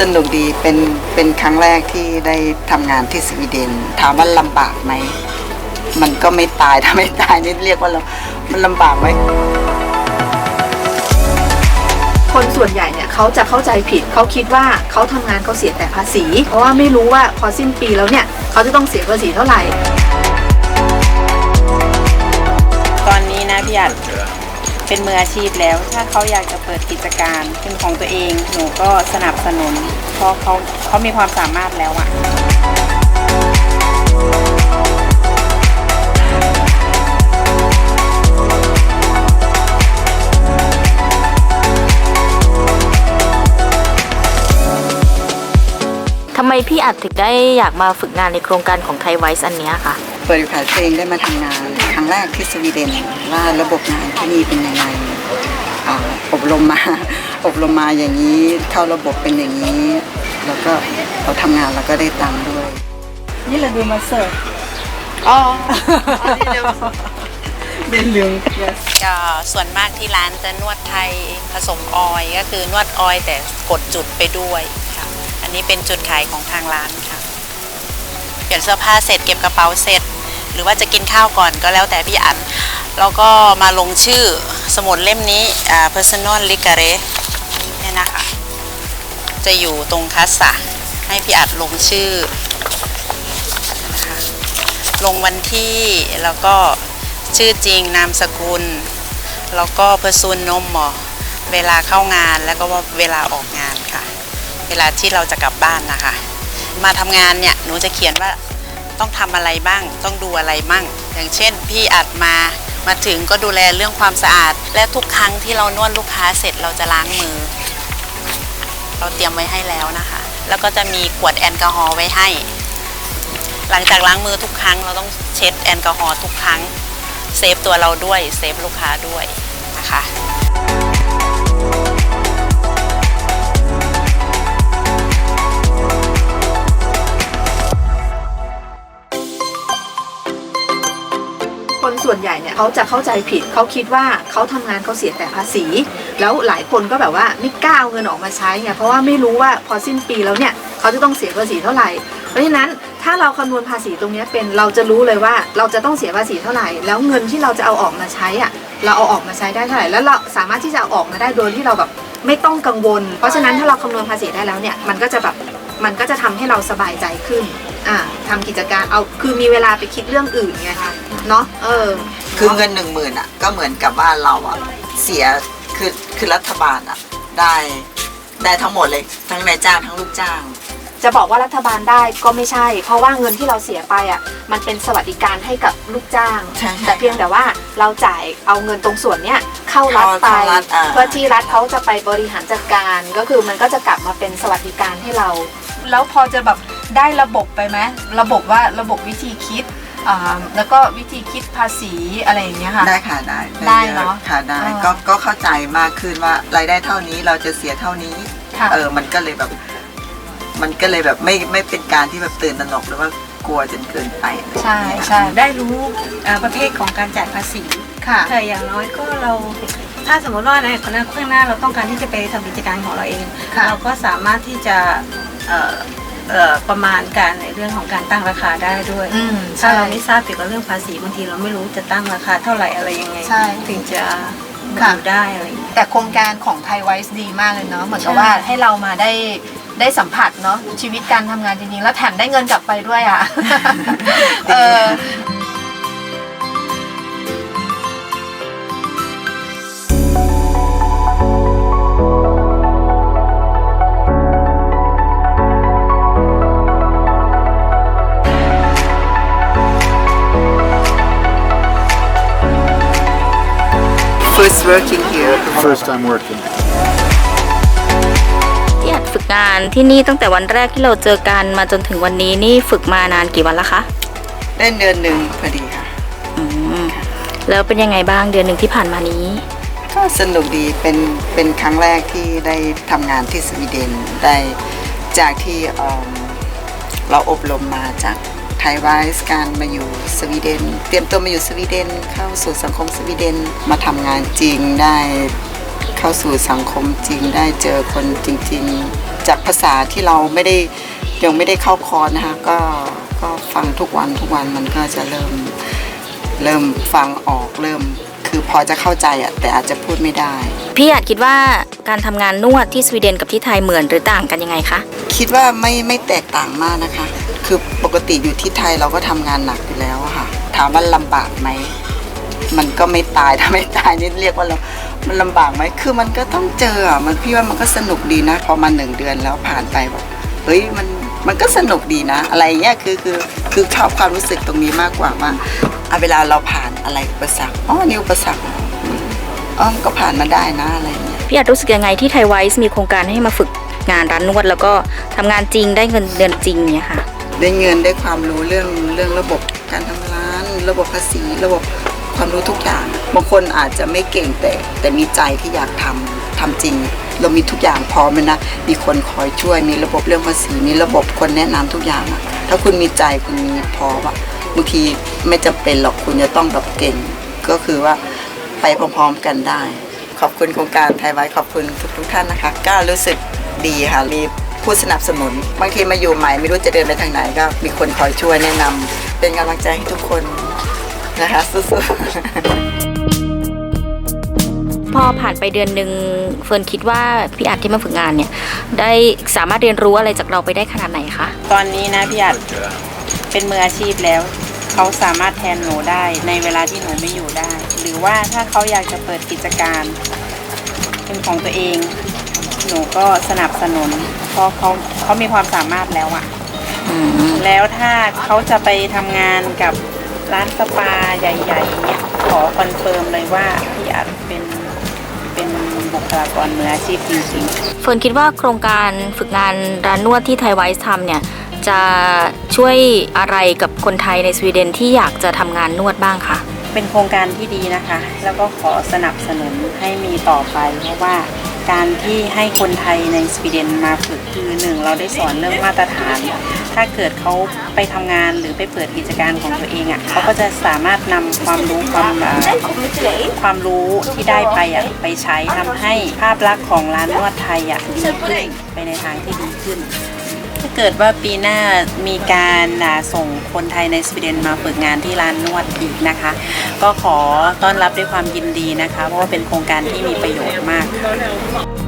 สนุกดีเป็นเป็นครั้งแรกที่ได้ทำงานที่สวีเดน ถามว่าลำบากไหม มันก็ไม่ตายถ้าไม่ตายนี่เรียกว่าเรามันลำบากไหมคนส่วนใหญ่เนี่ยเขาจะเข้าใจผิดเขาคิดว่าเขาทำงานเขาเสียแต่ภาษี เพราะว่าไม่รู้ว่าพอสิ้นปีแล้วเนี่ยเขาจะต้องเสียภาษีเท่าไหร่ ตอนนี้นะพี่อัด เป็นมืออาชีพแล้ว ถ้าเขาอยากจะเปิดกิจการเป็นของตัวเอง หนูก็สนับสนุน เพราะเขาเขามีความสามารถแล้วอะทำไมพี่อัดถึงได้อยากมาฝึกงานในโครงการของไทยไวส์อันเนี้ยค่ะ เปิดโอกาสตัวเองได้มาทำงานครั้งแรกที่สวีเดนว่าระบบงานที่นี่เป็นยังไงอ่าอบรมมาอบรมมาอย่างนี้เข้าระบบเป็นอย่างนี้ แล้วก็เราทำงานเราก็ได้ตังค์ด้วย นี่เราดูมาเสิร์ฟอ๋อเด่นเหลืองส่วนมากที่ร้านจะนวดไทยผสมออยล์ก็คือนวดออยล์แต่กดจุดไปด้วยค่ะอันนี้เป็นจุดขายของทางร้านค่ะเปลี่ยนเสื้อผ้าเสร็จเก็บกระเป๋าเสร็จ หรือว่าจะกินข้าวก่อนก็แล้วแต่พี่อันแล้วก็มาลงชื่อสมุดเล่มนี้อ่า personal l i c a r e เนี่ยนะคะ จะอยู่ตรงคัสสะให้พี่อัดลงชื่อนะคะลงวันที่แล้วก็ชื่อจริงนามสกุล แล้วก็เพอร์ซูนนมหมอเวลาเข้างานแล้วก็เวลาออกงานค่ะ เวลาที่เราจะกลับบ้านนะคะ มาทำงานเนี่ยหนูจะเขียนว่า ต้องทำอะไรบ้าง ต้องดูอะไรบ้างอย่างเช่น พี่อัดมามาถึงก็ดูแลเรื่องความสะอาด และทุกครั้งที่เรานวดลูกค้าเสร็จเราจะล้างมือ เราเตรียมไว้ให้แล้วนะคะ แล้วก็จะมีขวดแอลกอฮอล์ไว้ให้ หลังจากล้างมือทุกครั้ง เราต้องเช็ดแอลกอฮอล์ทุกครั้งเซฟตัวเราด้วยเซฟลูกค้าด้วยนะคะ เขาจะเข้าใจผิดเขาคิดว่าเขาทำงานเขาเสียแต่ภาษี แล้วหลายคนก็แบบว่าไม่กล้าเอาเงินออกมาใช้ไงเพราะว่าไม่รู้ว่าพอสิ้นปีแล้วเนี่ยเขาจะต้องเสียภาษีเท่าไหร่ เพราะฉะนั้นถ้าเราคำนวณภาษีตรงนี้เป็นเราจะรู้เลยว่าเราจะต้องเสียภาษีเท่าไหร่ แล้วเงินที่เราจะเอาออกมาใช้อะเราเอาออกมาใช้ได้เท่าไหร่แล้วเราสามารถที่จะเอาออกมาได้โดยที่เราแบบไม่ต้องกังวล เพราะฉะนั้นถ้าเราคำนวณภาษีได้แล้วเนี่ยมันก็จะแบบมันก็จะทำให้เราสบายใจขึ้น อ่าทำกิจการเอาคือมีเวลาไปคิดเรื่องอื่นไงเนาะเออ คือเงินหนึ่งหมื่นอะก็เหมือนกับว่าเราอะเสียคือคือรัฐบาลอะได้ได้ทั้งหมดเลย ทั้งนายจ้างทั้งลูกจ้าง จะบอกว่ารัฐบาลได้ก็ไม่ใช่ เพราะว่าเงินที่เราเสียไปอะมันเป็นสวัสดิการให้กับลูกจ้าง ใช่ใช่แต่เพียงแต่ว่าเราจ่ายเอาเงินตรงส่วนเนี้ยเข้ารัฐไปเข้ารัฐอ่า เพื่อที่รัฐเขาจะไปบริหารจัดการก็คือมันก็จะกลับมาเป็นสวัสดิการให้เรา แล้วพอจะแบบ ได้ระบบไปไหมระบบว่าระบบวิธีคิดอ่าแล้วก็วิธีคิดภาษีอะไรอย่างเงี้ยค่ะ ได้ค่ะได้ได้ยอเนอะค่ะได้อ่าก็ก็เข้าใจมากขึ้นว่ารายได้เท่านี้เราจะเสียเท่านี้ค่ะ เออมันก็เลยแบบ มันก็เลยแบบไม่ไม่เป็นการที่แบบตื่นตระหนกหรือว่ากลัวจนเกินไปใช่ใช่ได้รู้เอ่อประเภทของการจ่ายภาษีค่ะ แต่อย่างน้อยก็เรา ถ้าสมมติว่าในอนาคตข้างหน้าเราต้องการที่จะไปทำกิจการของเราเอง ค่ะ เราก็สามารถที่จะเอ่อเอ่อ ประมาณการในเรื่องของการตั้งราคาได้ด้วยอืมถ้าใช่เราไม่ทราบเกี่ยวกับเรื่องภาษีบางทีเราไม่รู้จะตั้งราคาเท่าไหร่อะไรยังไงใช่ถึงจะค่ะอยู่ได้อะไรอย่างเงี้ยแต่โครงการของไทยไวส์ดีมากเลยเนาะเหมือนกับใช่ว่าให้เรามาได้ได้สัมผัสเนาะชีวิตการทำงานจริงๆ แล้วแถมได้เงินกลับไปด้วยอะเออ first working here First time working. พี่อัดฝึกงานที่นี่ตั้งแต่วันแรกที่เราเจอกันมาจนถึงวันนี้นี่ฝึกมานานกี่วันแล้วคะ ได้เดือนหนึ่งพอดีค่ะ อืมแล้วเป็นยังไงบ้างเดือนหนึ่งที่ผ่านมานี้ ก็สนุกดีเป็นเป็นครั้งแรกที่ได้ทำงานที่สวีเดนได้จากที่เอิ่มเราอบรมมาจากไท ยไวส์การมาอยู่สวีเดน เตรียมตัวมาอยู่สวีเดน เข้าสู่สังคมสวีเดนมาทำงานจริงได้เข้าสู่สังคมจริงได้เจอคนจริง ๆ จากภาษาที่เราไม่ได้ยังไม่ได้เข้าคอร์สนะคะก็ก็ฟังทุกวันทุกวันมันก็จะเริ่มเริ่มฟังออกเริ่มคือพอจะเข้าใจอะแต่อาจจะพูดไม่ได้ พี่อาจคิดว่าการทำงานนวดที่สวีเดนกับที่ไทยเหมือนหรือต่างกันยังไงคะ คิดว่าไม่ไม่แตกต่างมากนะคะ คือปกติอยู่ที่ไทยเราก็ทำงานหนักอยู่แล้วค่ะ ถามว่าลำบากไหม มันก็ไม่ตายถ้าไม่ตายนี่เรียกว่าเรามันลำบากไหมคือมันก็ต้องเจอมันพี่ว่ามันก็สนุกดีนะ พอมาหนึ่งเดือนแล้วผ่านไปแบบเฮ้ยมันมันก็สนุกดีนะ อะไรเงี้ยคือคือคือชอบความรู้สึกตรงนี้มากกว่าว่าอะเวลาเราผ่านอะไรอุปสรรคอ๋อนี่อุปสรรคอ๋อก็ผ่านมาได้นะอะไรเงี้ยพี่อาจรู้สึกยังไงที่ไทยไวส์มีโครงการให้มาฝึกงานร้านนวด แล้วก็ทำงานจริงได้เงินเดือนจริงเนี่ยค่ะ ได้เงินได้ความรู้เรื่องเรื่องระบบการทำร้าน ระบบภาษี ระบบความรู้ทุกอย่างบางคนอาจจะไม่เก่งแต่ แต่มีใจที่อยากทำทำจริง เรามีทุกอย่างพร้อมเลยนะมีคนคอยช่วยมีระบบเรื่องภาษีมีระบบคนแนะนำทุกอย่างอะถ้าคุณมีใจคุณมีพร้อมอะบางทีไม่จำเป็นหรอกคุณจะต้องแบบเก่ง ก็คือว่าไปพร้อมๆกันได้ ขอบคุณโครงการไทยไว้ขอบคุณทุกทุกๆท่านนะคะก็รู้สึกดีค่ะมี ผู้สนับสนุน บางทีมาอยู่ใหม่ไม่รู้จะเดินไปทางไหนก็มีคนคอยช่วยแนะนำเป็นกำลังใจให้ทุกคนนะคะสู้ๆ พอผ่านไปเดือนหนึ่งเฟิร์นคิดว่าพี่อาจที่มาฝึกงานเนี่ย ได้สามารถเรียนรู้อะไรจากเราไปได้ขนาดไหนคะ ตอนนี้นะพี่อัดเป็นมืออาชีพแล้ว เขาสามารถแทนหนูได้ในเวลาที่หนูไม่อยู่ได้ หรือว่าถ้าเขาอยากจะเปิดกิจการ เป็นของตัวเอง หนูก็สนับสนุนเพราะเขาเขามีความสามารถแล้วอะแล้วถ้าเขาจะไปทำงานกับร้านสปาใหญ่ๆเนี่ยขอคอนเฟิร์มเลยว่าพี่อัดเป็นเป็นบุคลากรมืออาชีพจริงๆเฟิร์นคิดว่าโครงการฝึกงานร้านนวดที่ไทยไวส์ทำเนี่ย จะช่วยอะไรกับคนไทยในสวีเดนที่อยากจะทำงานนวดบ้างคะ เป็นโครงการที่ดีนะคะ แล้วก็ขอสนับสนุนให้มีต่อไป เพราะว่าการที่ให้คนไทยในสวีเดนมาฝึกคือหนึ่งเราได้สอนเรื่องมาตรฐาน ถ้าเกิดเขาไปทำงานหรือไปเปิดกิจการของตัวเองอะ่ะเขาก็จะสามารถนำความรู้ความความรู้ที่ได้ไปอะไปใช้ทำให้ภาพลักษณ์ของร้านนวดไทยอะดีขึ้นไปในทางที่ดีขึ้น ถ้าเกิดว่าปีหน้ามีการส่งคนไทยในสวีเดนมาฝึกงานที่ร้านนวดอีกนะคะ ก็ขอต้อนรับด้วยความยินดีนะคะ เพราะว่าเป็นโครงการที่มีประโยชน์มากค่ะ